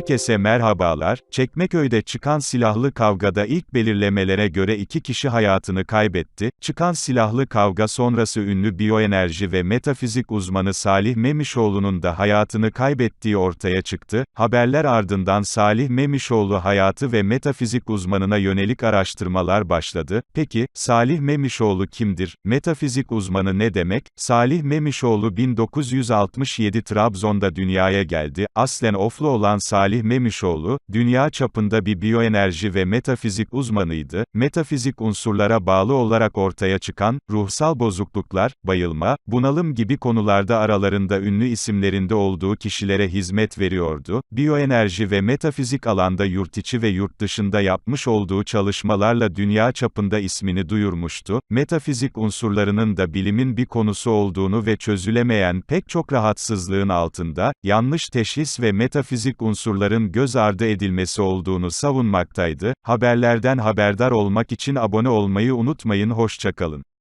Herkese merhabalar, Çekmeköy'de çıkan silahlı kavgada ilk belirlemelere göre iki kişi hayatını kaybetti. Çıkan silahlı kavga sonrası ünlü biyoenerji ve metafizik uzmanı Salih Memişoğlu'nun da hayatını kaybettiği ortaya çıktı. Haberler ardından Salih Memişoğlu hayatı ve metafizik uzmanına yönelik araştırmalar başladı. Peki, Salih Memişoğlu kimdir? Metafizik uzmanı ne demek? Salih Memişoğlu 1967 Trabzon'da dünyaya geldi. Aslen Oflu olan Salih Memişoğlu, dünya çapında bir biyoenerji ve metafizik uzmanıydı. Metafizik unsurlara bağlı olarak ortaya çıkan, ruhsal bozukluklar, bayılma, bunalım gibi konularda aralarında ünlü isimlerinde olduğu kişilere hizmet veriyordu. Biyoenerji ve metafizik alanda yurt içi ve yurt dışında yapmış olduğu çalışmalarla dünya çapında ismini duyurmuştu. Metafizik unsurlarının da bilimin bir konusu olduğunu ve çözülemeyen pek çok rahatsızlığın altında, yanlış teşhis ve metafizik unsurların göz ardı edilmesi olduğunu savunmaktaydı. Haberlerden haberdar olmak için abone olmayı unutmayın hoşçakalın.